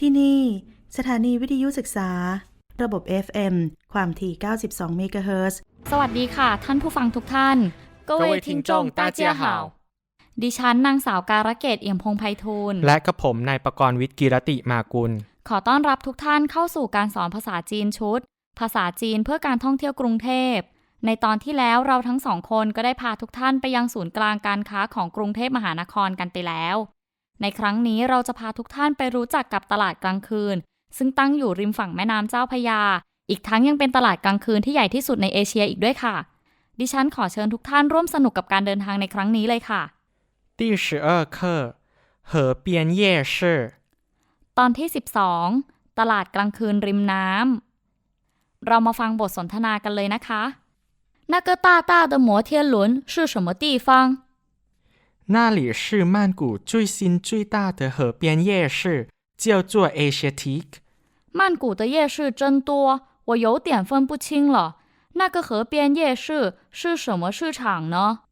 ที่นี่ สถานีวิทยุศึกษา ระบบ FM ความถี่ 92 เมกะเฮิรตซ์ สวัสดีค่ะ ท่านผู้ฟังทุกท่าน各各位听众大家好 ดิฉันนางสาวการะเกตเอี่ยมพงษ์ไพฑูรย์ และกับผมนายประกรณ์วิทย์กิรติมากุล ขอต้อนรับทุกท่านเข้าสู่การสอนภาษาจีนชุด ภาษาจีนเพื่อการท่องเที่ยวกรุงเทพ ในตอนที่แล้วเราทั้งสองคนก็ได้พาทุกท่านไปยังศูนย์กลางการค้าของกรุงเทพมหานครกันไปแล้ว ในครั้งนี้เราจะพาทุกท่านไปรู้จักกับตลาดกลางคืน ซึ่งตั้งอยู่ริมฝั่งแม่น้ำเจ้าพระยา อีกทั้งยังเป็นตลาดกลางคืนที่ใหญ่ที่สุดในเอเชียอีกด้วยค่ะ ดิฉันขอเชิญทุกท่านร่วมสนุกกับการเดินทางในครั้งนี้เลยค่ะ 第十二课河边夜市 ตอนที่ 12 ตลาดกลางคืนริมน้ำ เรามาฟังบทสนทนากันเลยนะคะ那个大大的摩天轮是什么地方？ 那里是曼谷最新最大的河边夜市叫做 Asiatic 曼谷的夜市真多，我有点分不清了。那个河边夜市是什么市场呢？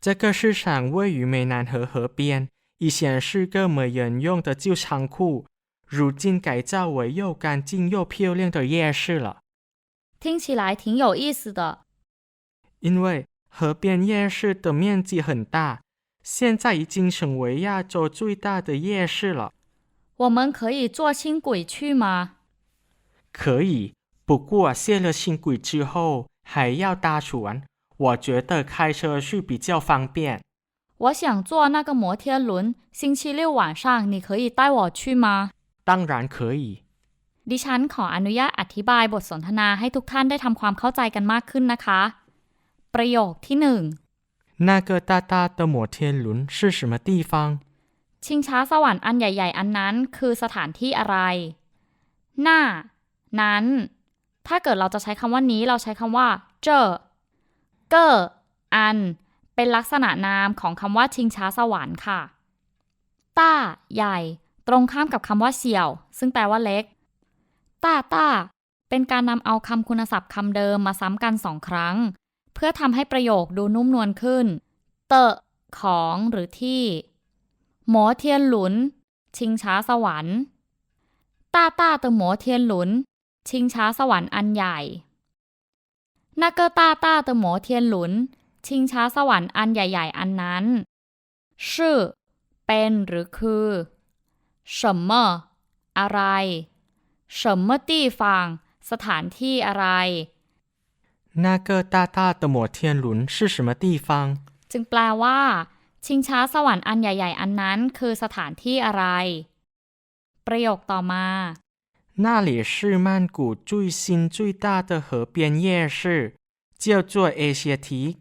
这个市场位于湄南河河边以前是个没人用的旧仓库如今改造为又干净又漂亮的夜市了听起来挺有意思的。因为河边夜市的面积很大现在已经成为亚洲最大的夜市了我们可以坐轻轨去吗？可以，不过卸了轻轨之后还要搭船，我觉得开车去比较方便。我想坐那个摩天轮，星期六晚上你可以带我去吗？当然可以。 ดิฉันขออนุญาตอธิบายบทสนทนาให้ทุกท่านได้ทำความเข้าใจกันมากขึ้นนะคะ ประโยคที่หนึ่ง 那个大大的摩天轮是什么地方？ ชิงช้าสวรรค์อันใหญ่ ๆ อันนั้นคือสถานที่อะไร หน้า นั้น ถ้าเกิดเราจะใช้คำว่านี้เราใช้คำว่า เจอเกออัน เป็นลักษณะนามของคำว่าชิงช้าสวรรค์ค่ะ ต้า ใหญ่ ตรงข้ามกับคำว่าเสี่ยว ซึ่งแปลว่าเล็ก ต้าต้า เป็นการนำเอาคำคุณศัพท์คำเดิมมาซ้ำกันสองครั้ง เพื่อทำให้ประโยคดูนุ่มนวลขึ้น เตอะ ของหรือที่ หมอเทียนหลุน ชิงช้าสวรรค์ต้าต้า的หมอเทียนหลุน ชิงช้าสวรรค์อันใหญ่那个大大的摩天轮ชิงช้าสวรรค์อันใหญ่ ๆ อันนั้นชื่อเป็นหรือคือ什么อะไร什么地方สถานที่อะไร 那个大大的摩天轮是什么地方？ จึงแปลว่า ชิงช้าสวรรค์อันใหญ่ ๆ อันนั้นคือสถานที่อะไร ประโยคต่อมา 那里是曼谷最新最大的河边夜市，叫做 Asiatic。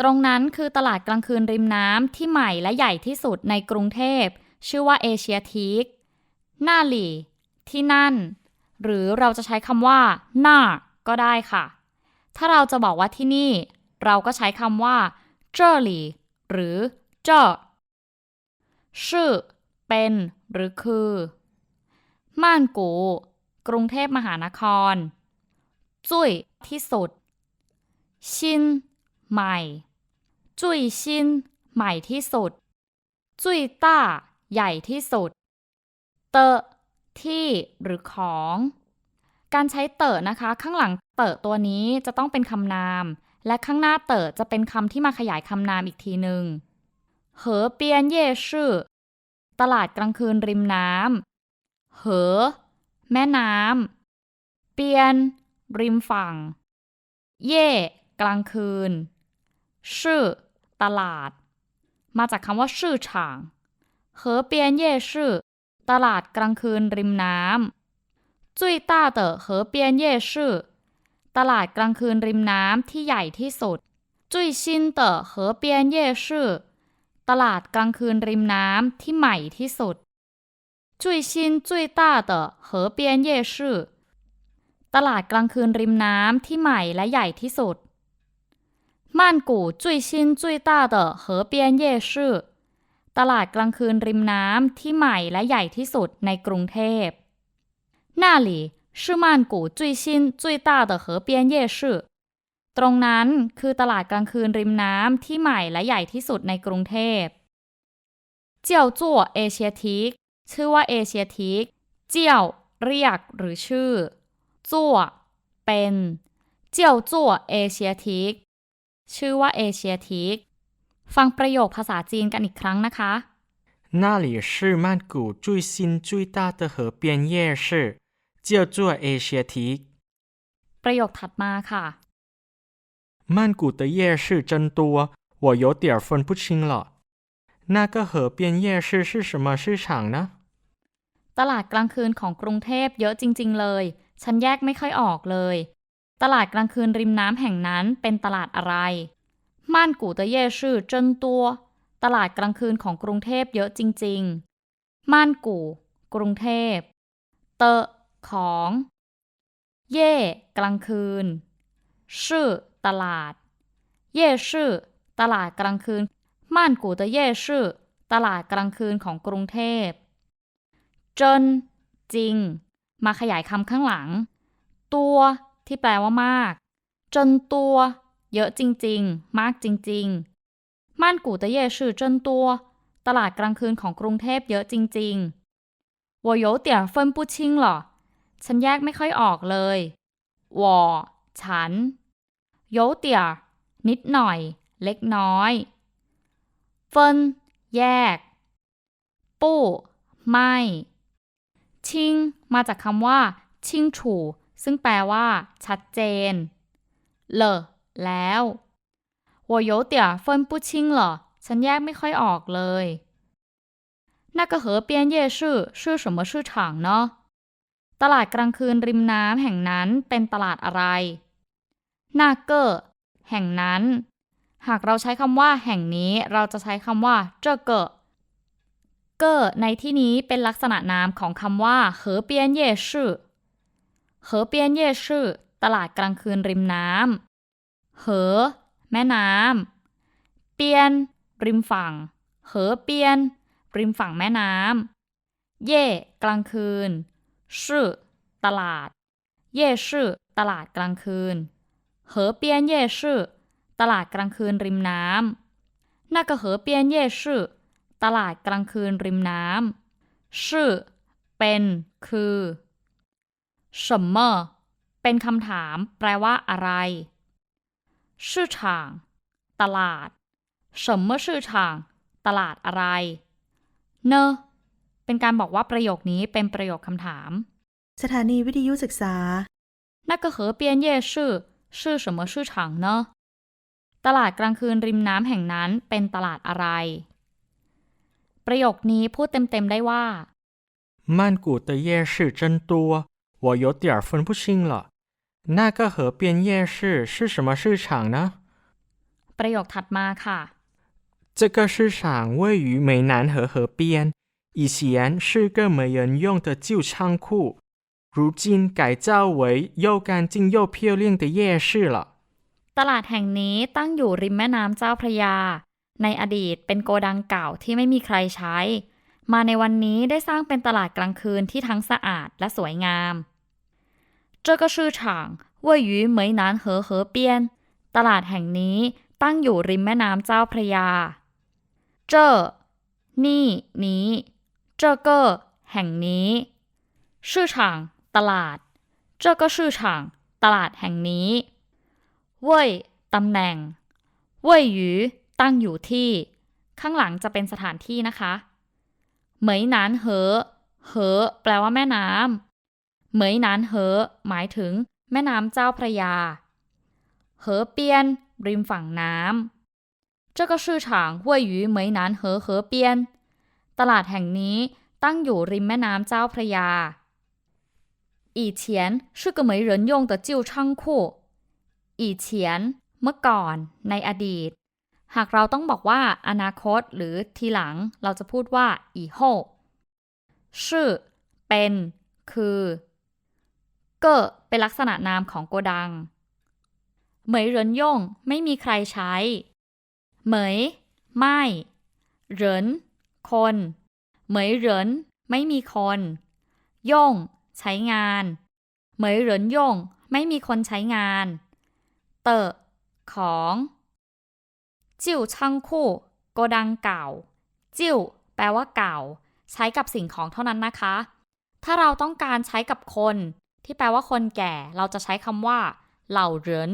ตรงนั้นคือตลาดกลางคืนริมน้ำที่ใหม่และใหญ่ที่สุดในกรุงเทพ ชื่อว่าเอเชียทีกหน้าหลี ที่นั่น หรือเราจะใช้คำว่า หน้า ก็ได้ค่ะ ถ้าเราจะบอกว่าที่นี่ เราก็ใช้คำว่าเจอหลีหรือเจอชื่อ เป็น หรือคือม่านกู กรุงเทพมหานคร จุ้ยที่สุด ชินใหม่ จุ้ยชินใหม่ที่สุด จุ้ยต้า ใหญ่ที่สุด เตอที่หรือของ การใช้เตอนะคะ ข้างหลังเตอตัวนี้จะต้องเป็นคำนาม และข้างหน้าเตอจะเป็นคำที่มาขยายคำนามอีกทีหนึ่งเหอเปียนเย่ชื่อ ตลาดกลางคืนริมน้ำเหอ แม่น้ำเปียน ริมฝั่ง เย่กลางคืน ชื่อ ตลาด มาจากคำว่าชื่อฉางเหอเปียนเย่ชื่อ ตลาดกลางคืนริมน้ำ 最大的河边夜市ตลาดกลางคืนริมน้ำที่ใหญ่ที่สุด最新的河边夜市ตลาดกลางคืนริมน้ำที่ใหม่ที่สุด最新最大的河边夜市ตลาดกลางคืนริมน้ำที่ใหม่และใหญ่ที่สุด曼谷最新最大的河边夜市ตลาดกลางคืนริมน้ำที่ใหม่และใหญ่ที่สุดในกรุงเทพ 那里是曼谷最新最大的河边夜市ตรงนั้นคือตลาดกลางคืนริมน้ำที่ใหม่และใหญ่ที่สุดในกรุงเทพ叫做 Asiatic ชื่อว่า Asiatic เจียวเรียกหรือชื่อจั่วเป็นเจียวจั่วเอเชียทิกชื่อว่าเอเชียทิกฟังประโยคภาษาจีนกันอีกครั้งนะคะ 那里是曼谷最新最大的河边夜市， 叫做 Asiatic。 ประโยคถัดมาค่ะ 曼谷的夜市真多，我有点分不清了。那个河边夜市是什么市场呢？ ตลาดกลางคืนของกรุงเทพเยอะจริง ๆ เลย ฉันแยกไม่ค่อยออกเลย ตลาดกลางคืนริมน้ำแห่งนั้นเป็นตลาดอะไรม่านกูเตเย่ชื่อเจินตัว ตลาดกลางคืนของกรุงเทพเยอะจริง ๆ ม่านกู่ กรุงเทพ เตอะ ของ เย่กลางคืน ชื่อ ตลาด เย่ชื่อ ตลาดกลางคืน ม่านกูเตเย่ชื่อ ตลาดกลางคืนของกรุงเทพ จน จริง มาขยายคำข้างหลัง ตัว ที่แปลว่ามาก จนตัว เยอะจริง ๆ มากจริง ๆ ม่านกู่ตะเย่ชื่อจนตัว ตลาดกลางคืนของกรุงเทพเยอะจริงๆ我有点分不清了 ฉันแยกไม่ค่อยออกเลย我ฉัน有点นิดหน่อย เล็กน้อยเฟินแยก ปู้ไม่ ชิง มาจากคำว่า ชิงฉู่ ซึ่งแปลว่า ชัดเจน เลอแล้ว我有点分不清了ฉันแยกไม่ค่อยออกเลย那个河边夜市是什么市场呢 ตลาดกลางคืนริมน้ำแห่งนั้นเป็นตลาดอะไร นาเกอร์แห่งนั้น หากเราใช้คำว่าแห่งนี้ เราจะใช้คำว่าเจอเกอเกอในที่นี้เป็นลักษณะนามของคำว่าเหอเปียนเย่ชื่อเหอเปียนเย่ชื่อ ตลาดกลางคืนริมน้ำเหอ แม่น้ำเปียน ริมฝั่งเหอเปียน ริมฝั่งแม่น้ำเย่กลางคืน ชื่อ ตลาด เย่ชื่อ ตลาดกลางคืน เหอเปียนเย่ชื่อ ตลาดกลางคืนริมน้ำ那个河边夜市ตลาดกลางคืนริมน้ำชื่อ เป็น คือ什么เป็นคำถาม แปลว่าอะไร市场ตลาด什么市场ตลาดอะไร เนอะ เป็นการบอกว่าประโยคนี้เป็นประโยคคำถาม สถานีวิทยุศึกษา 那个河边夜市是什么市场呢ตลาดกลางคืนริมน้ำแห่งนั้นเป็นตลาดอะไร ประโยคนี้พูดเต็มๆได้ว่า 曼谷的夜市真多，我有点分不清了。那个河边夜市是什么市场呢？ ประโยคถัดมาค่ะ 这个市场位于湄南河河边， 以前是个没人用的旧仓库，如今改造为又干净又漂亮的夜市了。 ตลาดแห่งนี้ตั้งอยู่ริมแม่น้ำเจ้าพระยา ในอดีตเป็นโกดังเก่าที่ไม่มีใครใช้ มาในวันนี้ได้สร้างเป็นตลาดกลางคืนที่ทั้งสะอาดและสวยงาม这个市场位于湄南河河边ตลาดแห่งนี้ตั้งอยู่ริมแม่น้ำเจ้าพระยาเจอนี่นี้ 这个แห่งนี้市场ตลาด这个市场ตลาดแห่งนี้ เว่ยตำแหน่ง เว่ยหยูตั้งอยู่ที่ ข้างหลังจะเป็นสถานที่นะคะ เหมยหนานเหอ เหอ แปลว่าแม่น้ำ เหมยหนานเหอ หมายถึง แม่น้ำเจ้าพระยา เหอเปียน ริมฝั่งน้ำ这个市场位于湄南河河边 ตลาดแห่งนี้ตั้งอยู่ริมแม่น้ำเจ้าพระยาอีเฉียนชื่อกระเหมยเหรินยงต่อจิ้วช่างคู่อีเฉียนเมื่อก่อนในอดีต หากเราต้องบอกว่าอนาคตหรือทีหลังเราจะพูดว่าอีโฮชื่อ เป็น คือเก็เป็นลักษณะนามของโกดัง เหมยเหรินยงไม่มีใครใช้ เหมย ไม่ เหริน คน เหมยเหริน ไม่มีคน ย่ง ใช้งาน เหมยเหรินย่ง ไม่มีคนใช้งาน เตอของจิ้วช่างคู่โกดังเก่า จิ้วแปลว่าเก่า ใช้กับสิ่งของเท่านั้นนะคะ ถ้าเราต้องการใช้กับคน ที่แปลว่าคนแก่ เราจะใช้คำว่า เหล่าเหริน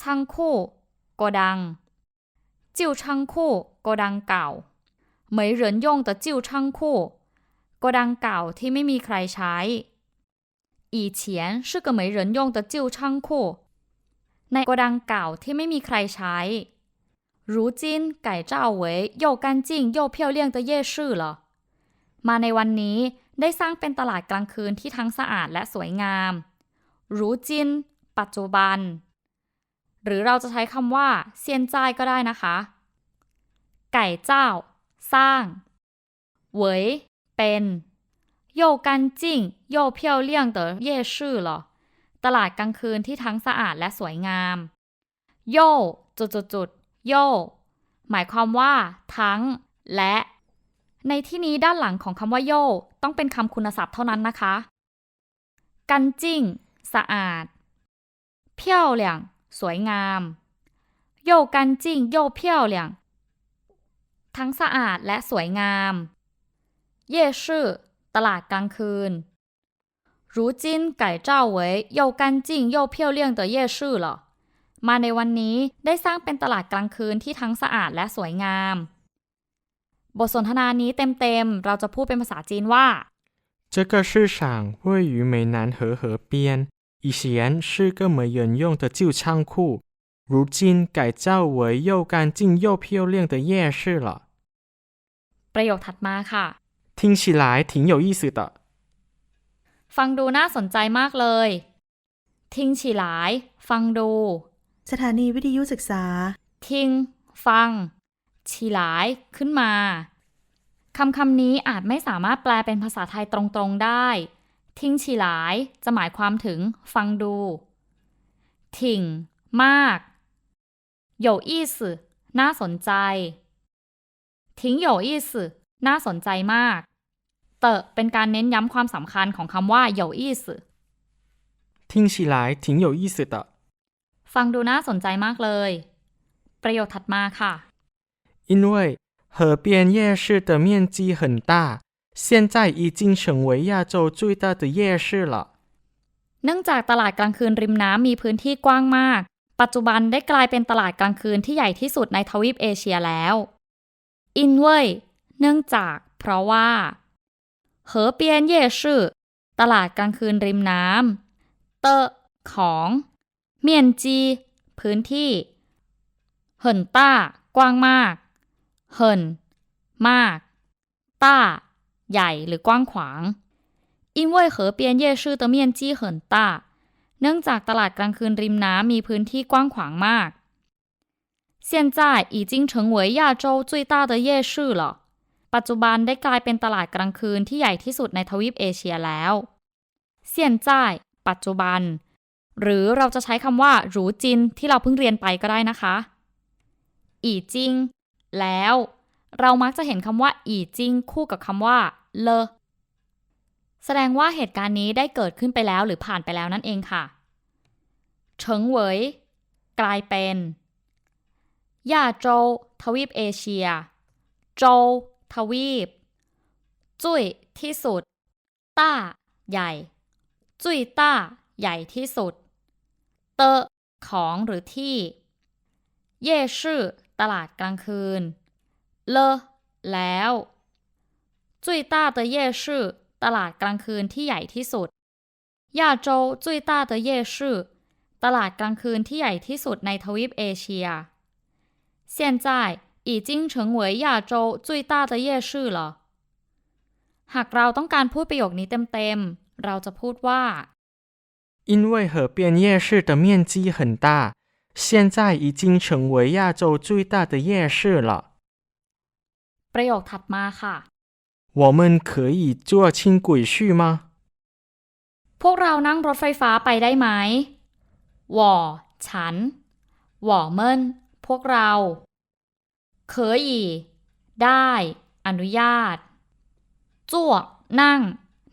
ช่างคู่โกดังจิวช่างคู่โกดังเก่า เหมยเหรินยงต่อจิ้วช่างคู่โกดังเก่าที่ไม่มีใครใช้以前是个没人用的旧仓库ใเหรินยอดังเก่าที่ไม่มีใครใช้如今改造为又干净又漂亮的夜市了มาในวันนี้ได้สร้างเป็นตลาดกลางคืนที่ทั้งสะอาดและสวยงาม รูจิน ปัจจุบัน หรือเราจะใช้คำว่าเซียนใจก็ได้นะคะ ไก่เจ้า สร้างเหวยเป็น又干净又漂亮的夜市了ตลาดกลางคืนที่ทั้งสะอาดและสวยงามโยจุดจุดจุดโยหมายความว่า ทั้ง และ ในที่นี้ด้านหลังของคำว่าโยต้องเป็นคำคุณศัพท์เท่านั้นนะคะ กันจิ้ง สะอาดเพี้ยวเหลี่ยง สวยงามโยกันจิ้งโยเพี้ยวเหลี่ยง ทั้งสะอาดและสวยงาม เย่ชื่อ ตลาดกลางคืน如今改造为又干净又漂亮的夜市了มาในวันนี้ได้สร้างเป็นตลาดกลางคืนที่ทั้งสะอาดและสวยงาม บทสนทนานี้เต็มๆ เราจะพูดเป็นภาษาจีนว่า 这个市场位于湄南河河边，以前是个没人用的旧仓库，如今改造为又干净又漂亮的夜市了。 ประโยคถัดมาค่ะ 听起来挺有意思的。 ฟังดูน่าสนใจมากเลย ทิ้งฉีหลาย ฟังดู สถานีวิทยุศึกษา ทิ้ง ฟัง ฉีหลาย ขึ้นมา คำคำนี้อาจไม่สามารถแปลเป็นภาษาไทยตรงๆได้ ทิ้งฉีหลาย จะหมายความถึง ฟังดู ถิ่ง มาก有意思น่าสนใจ ทิ้ง有意思น่าสนใจมาก เตอะเป็นการเน้นย้ำความสำคัญของคำว่า有意思听起来挺有意思的。 ฟังดูน่าสนใจมากเลย ประโยคถัดมาค่ะ 因为河边夜市的面积很大，现在已经成为亚洲最大的夜市了。 เนื่องจากตลาดกลางคืนริมน้ำมีพื้นที่กว้างมาก ปัจจุบันได้กลายเป็นตลาดกลางคืนที่ใหญ่ที่สุดในทวีปเอเชียแล้ว อินเว่ยเนื่องจาก เพราะว่าเหอเปียนเย่ชื่อตลาดกลางคืนริมน้ำเตอของ เมียนจี พื้นที่ เหินต้า กว้างมาก เหิน มาก ต้า ใหญ่หรือกว้างขวางอินเว่ยเหอเปียนเย่ชื่อเตเมียนจีเหินต้า เนื่องจากตลาดกลางคืนริมน้ำมีพื้นที่กว้างขวางมาก 现在已经成为亚洲最大的夜市了ปัจจุบันได้กลายเป็นตลาดกลางคืนที่ใหญ่ที่สุดในทวีปเอเชียแล้ว现在ปัจจุบัน หรือเราจะใช้คำว่าหรูจินที่เราเพิ่งเรียนไปก็ได้นะคะ อีจิง แล้ว เรามักจะเห็นคำว่า อีจิง คู่กับคำว่า เล แสดงว่าเหตุการณ์นี้ได้เกิดขึ้นไปแล้วหรือผ่านไปแล้วนั่นเองค่ะ เฉิงเหวย กลายเป็น ย่าโจวทวีปเอเชีย โจวทวีป จุ้ยที่สุด ต้า ใหญ่ จุ้ยต้า ใหญ่ที่สุด เตอของหรือที่ เย่ชื่อ ตลาดกลางคืน เลแล้ว จุ้ยต้าเตอเย่ชื่อ ตลาดกลางคืนที่ใหญ่ที่สุด ย่าโจวจุ้ยต้าเตอเย่ชื่อ ตลาดกลางคืนที่ใหญ่ที่สุดในทวีปเอเชีย 现在已经成为亚洲最大的夜市了หากเราต้องการพูดประโยคนี้เต็มๆ เราจะพูดว่า 因为河边夜市的面积很大，现在已经成为亚洲最大的夜市了。 ประโยคถัดมาค่ะ 我们可以坐轻轨去吗？ พวกเรานั่งรถไฟฟ้าไปได้ไหมหว่อฉันหว่อเมินพวกเรา เคยอีได้ อนุญาตจั่วนั่ง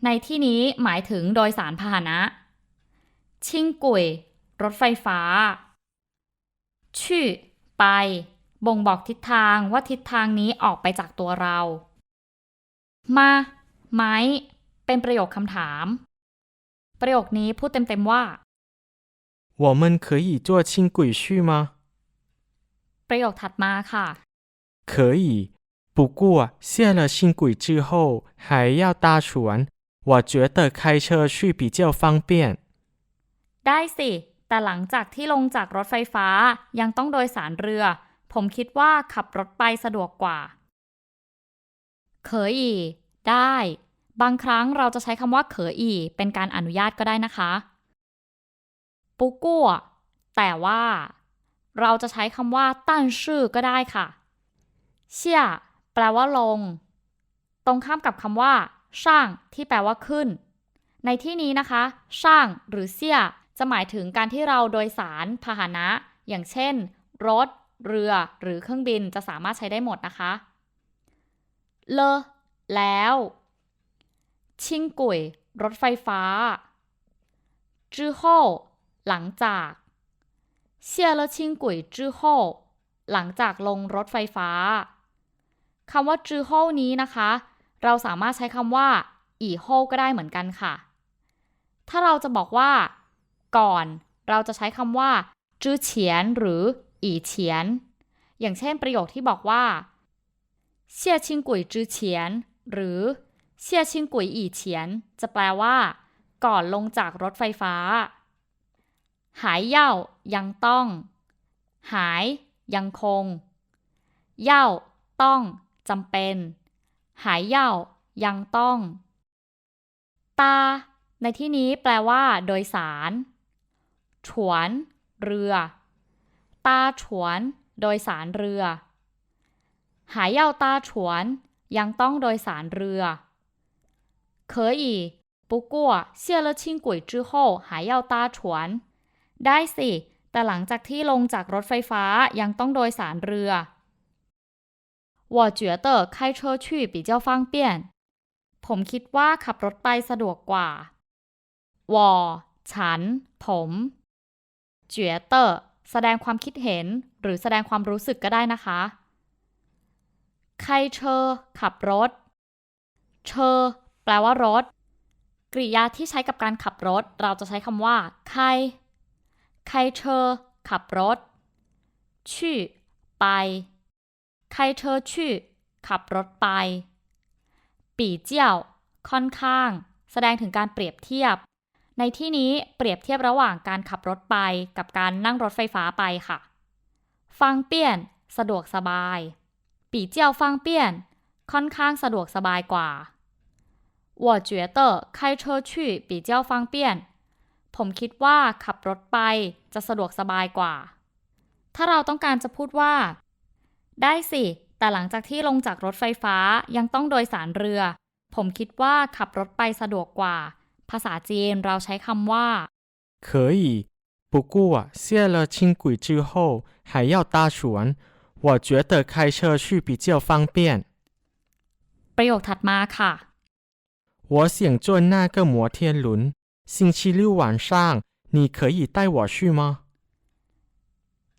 ในที่นี้หมายถึงโดยสารพาหนะ ชิงกุย รถไฟฟ้า ชื่อ ไป บ่งบอกทิศทางว่าทิศทางนี้ออกไปจากตัวเรา มา ไม้ เป็นประโยคคำถาม ประโยคนี้พูดเต็มๆว่า 我们可以坐轻轨去吗？ ประโยคถัดมาค่ะ 可以，不过下了轻轨之后还要搭船，我觉得开车去比较方便。 ได้สิ แต่หลังจากที่ลงจากรถไฟฟ้ายังต้องโดยสารเรือ ผมคิดว่าขับรถไปสะดวกกว่า เขออีได้ บางครั้งเราจะใช้คำว่าเขออีเป็นการอนุญาตก็ได้นะคะ ปุกัวแต่ว่า เราจะใช้คำว่าตั้นชื่อก็ได้ค่ะ เชี่ยแปลว่าลง ตรงข้ามกับคำว่าสร้างที่แปลว่าขึ้น ในที่นี้นะคะสร้างหรือเชี่ยจะหมายถึงการที่เราโดยสารพาหนะ อย่างเช่น รถ เรือ หรือเครื่องบินจะสามารถใช้ได้หมดนะคะ เล แล้ว ชิงกุย รถไฟฟ้าจื้อโฮหลังจากเสียแล้วชิงกุยจื้อโฮหลังจากลงรถไฟฟ้า คำว่า之后นี้นะคะ เราสามารถใช้คำว่าอีโฮก็ได้เหมือนกันค่ะ ถ้าเราจะบอกว่า ก่อน เราจะใช้คำว่าจื้อเฉียนหรืออีเฉียน อย่างเช่นประโยคที่บอกว่าเชี่ยชิงกุยจื้อเฉียน หรือเชี่ยชิงกุยอีเฉียน จะแปลว่า ก่อนลงจากรถไฟฟ้า หายเย่ายังต้อง หาย ยังคง เย่าต้อง จำเป็น หายเย่ายังต้อง ตา ในที่นี้แปลว่า โดยสาร ฉวน เรือ ตาฉวน โดยสารเรือ หายเย่าตาฉวน ยังต้องโดยสารเรือ可以不过下了轻轨之后还要搭船ได้สิ แต่หลังจากที่ลงจากรถไฟฟ้ายังต้องโดยสารเรือ 我觉得开车去比较方便ผมคิดว่าขับรถไปสะดวกกว่าวอฉัน ผมเจ๋อเตอร์แสดงความคิดเห็น หรือแสดงความรู้สึกก็ได้นะคะใครเชอขับรถ เชอแปลว่ารถ กริยาที่ใช้กับการขับรถ เราจะใช้คำว่าใครใครเชอขับรถชื่อไป ใครเชอชื่อขับรถไป ปีเจียวค่อนข้าง แสดงถึงการเปรียบเทียบ ในที่นี้เปรียบเทียบระหว่างการขับรถไปกับการนั่งรถไฟฟ้าไปค่ะ ฟังเปี้ยน สะดวกสบาย ปีเจียวฟังเปี้ยน ค่อนข้างสะดวกสบายกว่า我觉得开车去比较方便ผมคิดว่าขับรถไปจะสะดวกสบายกว่า ถ้าเราต้องการจะพูดว่า ได้สิ แต่หลังจากที่ลงจากรถไฟฟ้ายังต้องโดยสารเรือ ผมคิดว่าขับรถไปสะดวกกว่า ภาษาจีนเราใช้คำว่า 可以，不过下了轻轨之后还要搭船，我觉得开车去比较方便。 ประโยคถัดมาค่ะ 我想坐那个摩天轮，星期六晚上你可以带我去吗？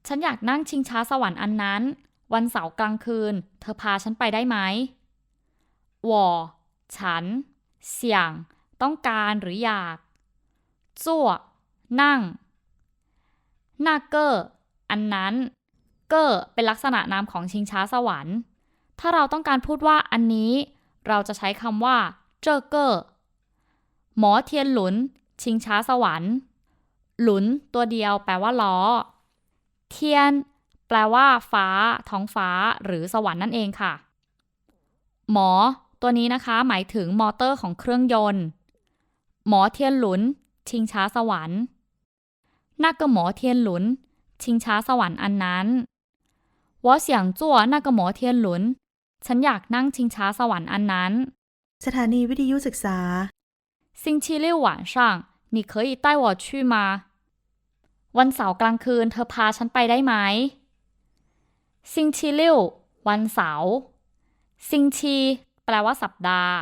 ฉันอยากนั่งชิงช้าสวรรค์อันนั้น วันเสาร์กลางคืน เธอพาฉันไปได้ไหม我ฉัน เสี่ยง ต้องการหรืออยากจั่วนั่งหน้าเกออันนั้น เกอเป็นลักษณะนามของชิงช้าสวรรค์ ถ้าเราต้องการพูดว่าอันนี้ เราจะใช้คำว่า เจอเกอหมอเทียนหลุน ชิงช้าสวรรค์ หลุนตัวเดียวแปลว่าล้อ เทียน แปลว่า ฟ้า ท้องฟ้า หรือสวรรค์นั่นเองค่ะ หมอ ตัวนี้นะคะ หมายถึงมอเตอร์ของเครื่องยนต์ หมอเทียนหลุน ชิงช้าสวรรค์那个หมอเทียนหลุน ชิงช้าสวรรค์อันนั้น我想坐那个摩天轮ฉันอยากนั่งชิงช้าสวรรค์อันนั้น สถานีวิทยุศึกษา 星期六晚上你可以带我去吗วันเสาร์กลางคืน เธอพาฉันไปได้ไหม ซิงชีลิววันเสาร์ซิงชีแปลว่าสัปดาห์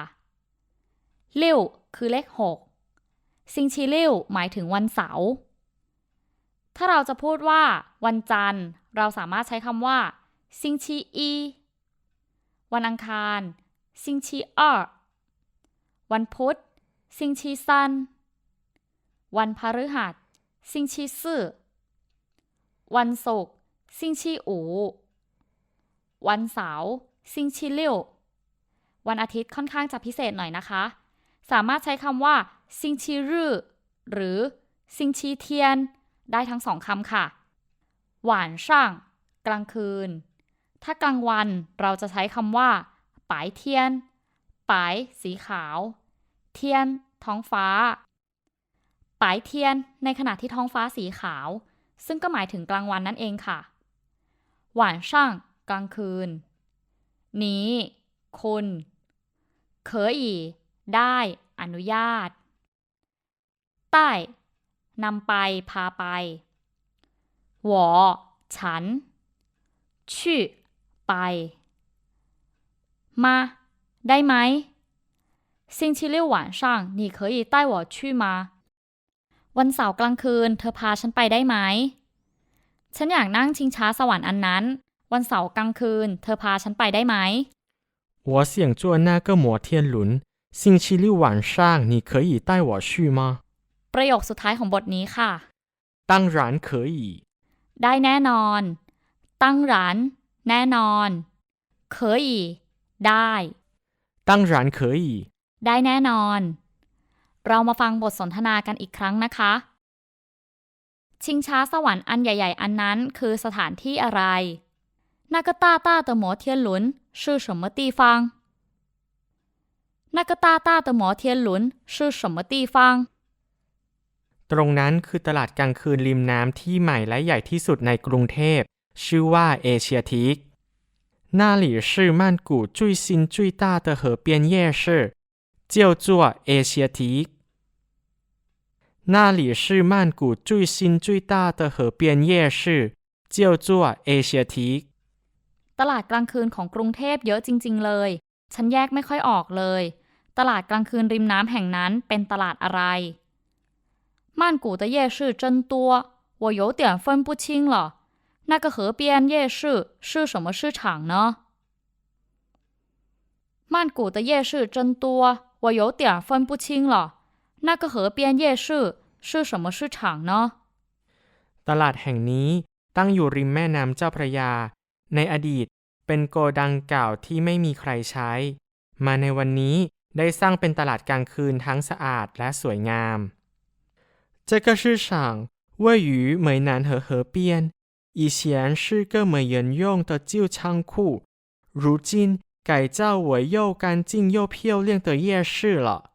ลิวคือเลขหกซิงชีลิวหมายถึงวันเสาร์ถ้าเราจะพูดว่า วันจันทร์ เราสามารถใช้คำว่าซิงชีอีวันอังคารซิงชีอ้อวันพุธซิงชีซัน วันพฤหัสซิงชีซื่อวันศุกร์ซิงชีอู่ วันเสาร์ซิงชิลิววันอาทิตย์ค่อนข้างจะพิเศษหน่อยนะคะ สามารถใช้คำว่าซิงชิรือหรือซิงชีเทียน ได้ทั้งสองคำค่ะ หวานช่าง กลางคืน ถ้ากลางวันเราจะใช้คำว่าปายเทียนปายสีขาว เทียน ท้องฟ้าปายเทียน ในขณะที่ท้องฟ้าสีขาว ซึ่งก็หมายถึงกลางวันนั่นเองค่ะ หวานช่าง กลางคืน นี้คุณเคยได้อนุญาต ใต้นำไปพาไปวอฉัน ชื่อ ไป มา ได้ไหมซิงชิเลี่ยวหวันเสาร์กลางคืน เธอพาฉันไปได้ไหม ฉันอยากนั่งชิงช้าสวรรค์อันนั้น วันเสาร์กลางคืน เธอพาฉันไปได้ไหม 我想坐那个摩天轮，星期六晚上你可以带我去吗？ ประโยคสุดท้ายของบทนี้ค่ะ 当然可以。 ได้แน่นอน ตั้งร้าน แน่นอน เคยได้ 当然可以。 ได้แน่นอน เรามาฟังบทสนทนากันอีกครั้งนะคะ ชิงช้าสวรรค์อันใหญ่ ๆ อันนั้นคือสถานที่อะไร 那个大大的摩天轮是什么地方那个大大的摩天轮是什么地方 ตรงนั้นคือตลาดกลางคืนริมน้ำที่ใหม่และใหญ่ที่สุดในกรุงเทพ ชื่อว่าเอเชียทิก那里是曼谷最新最大的河边夜市，叫做 Asia Teak。那里是曼谷最新最大的河边夜市，叫做 Asia Teak。 ตลาดกลางคืนของกรุงเทพเยอะจริง ๆ เลย ฉันแยกไม่ค่อยออกเลย ตลาดกลางคืนริมน้ำแห่งนั้นเป็นตลาดอะไร曼谷的夜市真多，我有点分不清了。那个河边夜市是什么市场呢？曼谷的夜市真多，我有点分不清了。那个河边夜市是什么市场呢？ ตลาดแห่งนี้ตั้งอยู่ริมแม่น้ำเจ้าพระยา ในอดีตเป็นโกดังเก่าที่ไม่มีใครใช้ มาในวันนี้ได้สร้างเป็นตลาดกลางคืนทั้งสะอาดและสวยงาม 这个市场位于湄南河河边，以前是个没人用的旧仓库，如今改造为又干净又漂亮的夜市了。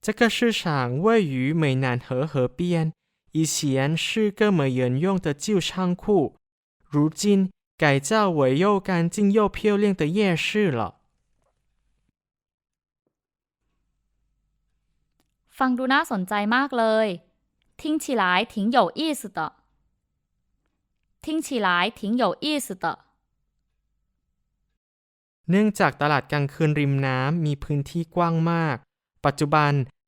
这个市场位于湄南河河边， 以前是个没人用的旧仓库，如今改造为又干净又漂亮的夜市了。 ฟังดูน่าสนใจมากเลย听起来挺有意思的听起来挺有意思的 เนื่องจากตลาดกลางคืนริมน้ำมีพื้นที่กว้างมาก ปัจจุบัน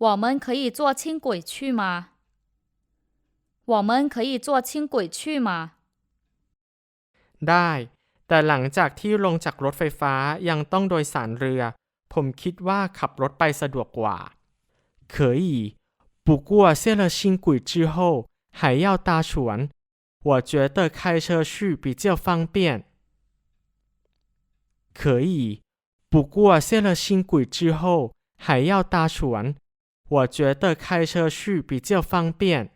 我们可以坐轻轨去吗我们可以坐轻轨去吗 ได้ แต่หลังจากที่ลงจากรถไฟฟ้ายังต้องโดยสารเรือ ผมคิดว่าขับรถไปสะดวกกว่า可以不过卸了新轨之后还要搭船我觉得开车去比较方便可以不过卸了新轨之后还要搭船 我觉得开车去比较方便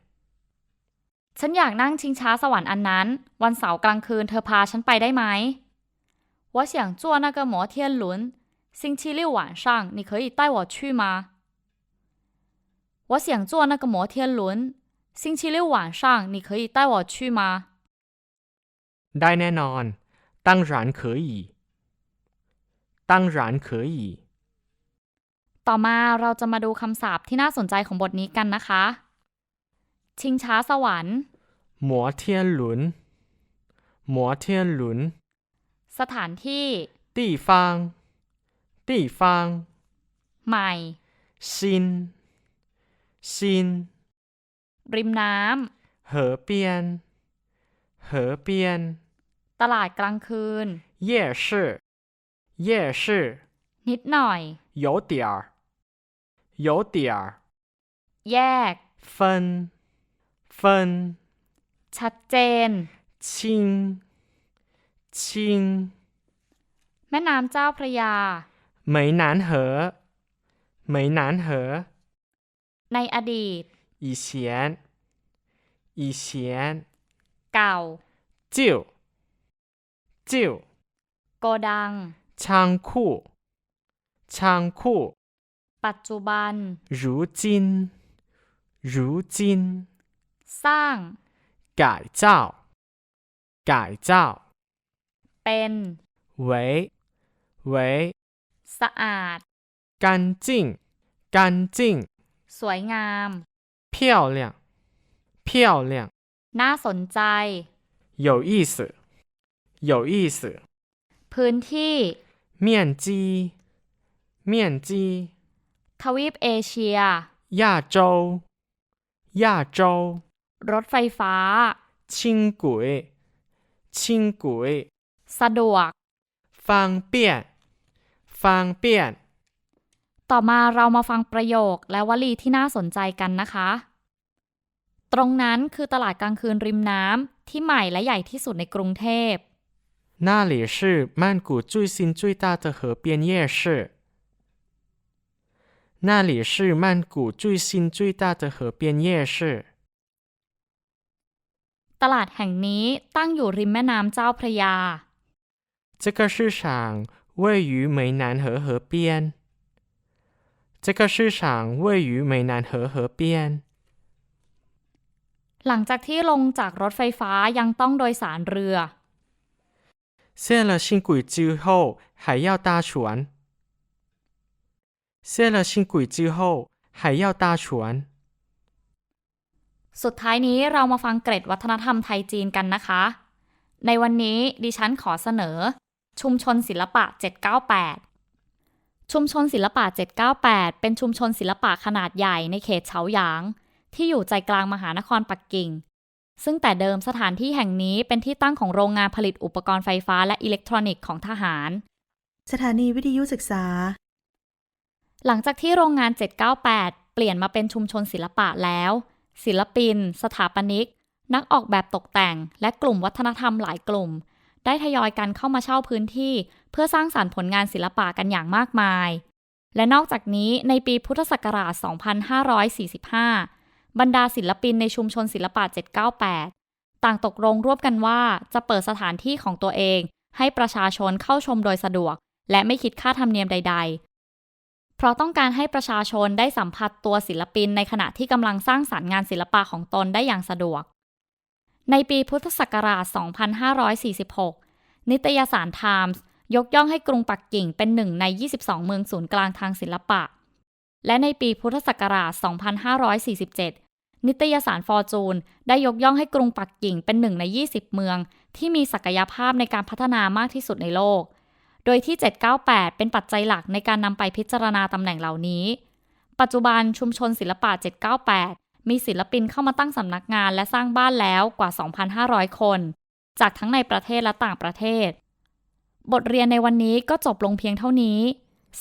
ฉันอยากนั่งชิงช้าสวรรค์อันนั้น วันเสาร์กลางคืนเธอพาฉันไปได้ไหม我想坐那个摩天轮星期六晚上你可以带我去吗我想坐那个摩天轮星期六晚上你可以带我去吗 ได้แน่นอน当然可以当然可以 ต่อมาเราจะมาดูคำศัพท์ที่น่าสนใจของบทนี้กันนะคะ ชิงช้าสวรรค์ 摩天轮，摩天轮， สถานที่ 地方，地方， ใหม่ 新，新， ริมน้ 河边，河边， ำ ตลาดกลางคืน 夜市，夜市， นิดหน่อย 有点儿， 有点儿， แยก 分，分， ชัดเจน 清，清， แม่น้ำเจ้าพระยา 湄南河，湄南河。 ในอดีต 以前，以前， เก่า 旧，旧， โกดัง 仓库，仓库， ปัจจุบัน 如今，如今， สร้าง 改造，改造， เป็น 为，为， สะอาด 干净，干净， สวยงาม 漂亮，漂亮， น่าสนใจ 有意思，有意思， พื้นที่ 面积，面积。 ทวีปเอเชีย 亚洲，亚洲， รถไฟฟ้า 轻轨，轻轨， สะดวก 方便，方便， ต่อมาเรามาฟังประโยคและวลีที่น่าสนใจกันนะคะ ตรงนั้นคือตลาดกลางคืนริมน้ำที่ใหม่และใหญ่ที่สุดในกรุงเทพ 那里是曼谷最新最大的河边夜市。 那里是曼谷最新最大的河边夜市。 ตลาดแห่งนี้ตั้งอยู่ริมแม่น้ำเจ้าพระยา 这个市场位于湄南河河边。这个市场位于湄南河河边。 หลังจากที่ลงจากรถไฟฟ้ายังต้องโดยสารเรือ 下了轻轨之后还要搭船。 下了轻轨之后还要搭船。 สุดท้ายนี้เรามาฟังเกร็ดวัฒนธรรมไทยจีนกันนะคะ ในวันนี้ดิฉันขอเสนอ ชุมชนศิลปะ 798 ชุมชนศิลปะ 798 เป็นชุมชนศิลปะขนาดใหญ่ในเขตเฉาหยาง ที่อยู่ใจกลางมหานครปักกิ่ง ซึ่งแต่เดิมสถานที่แห่งนี้เป็นที่ตั้งของโรงงานผลิตอุปกรณ์ไฟฟ้าและอิเล็กทรอนิกส์ของทหาร สถานีวิทยุศึกษา หลังจากที่โรงงาน 798 เปลี่ยนมาเป็นชุมชนศิลปะแล้ว ศิลปิน สถาปนิก นักออกแบบตกแต่ง และกลุ่มวัฒนธรรมหลายกลุ่ม ได้ทยอยกันเข้ามาเช่าพื้นที่ เพื่อสร้างสารรค์ผลงานศิลปะกันอย่างมากมาย และนอกจากนี้ในปีพุทธศักราช 2545 บรรดาศิลปินในชุมชนศิลปะ 798 ต่างตกลงร่วมกันว่าจะเปิดสถานที่ของตัวเอง ให้ประชาชนเข้าชมโดยสะดวก และไม่คิดค่าธรรมเนียมใดๆ เพราะต้องการให้ประชาชนได้สัมผัสตัวศิลปินในขณะที่กำลังสร้างสรรค์งานศิลปะของตนได้อย่างสะดวก ในปีพุทธศักราช 2546 นิตยสารไทมส์ยกย่องให้กรุงปักกิ่งเป็นหนึ่งใน 22 เมืองศูนย์กลางทางศิลปะ และในปีพุทธศักราช 2547 นิตยสารฟอร์จูนได้ยกย่องให้กรุงปักกิ่งเป็นหนึ่งใน 20 เมือง ที่มีศักยภาพในการพัฒนามากที่สุดในโลก โดยที่ 798 เป็นปัจจัยหลักในการนำไปพิจารณาตำแหน่งเหล่านี้ ปัจจุบันชุมชนศิลปะ 798 มีศิลปินเข้ามาตั้งสำนักงานและสร้างบ้านแล้วกว่า 2,500 คน จากทั้งในประเทศและต่างประเทศ บทเรียนในวันนี้ก็จบลงเพียงเท่านี้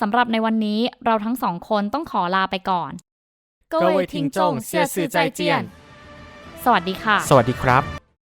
สำหรับในวันนี้เราทั้งสองคนต้องขอลาไปก่อน各位听众，谢谢再见。สวัสดีค่ะ สวัสดีครับ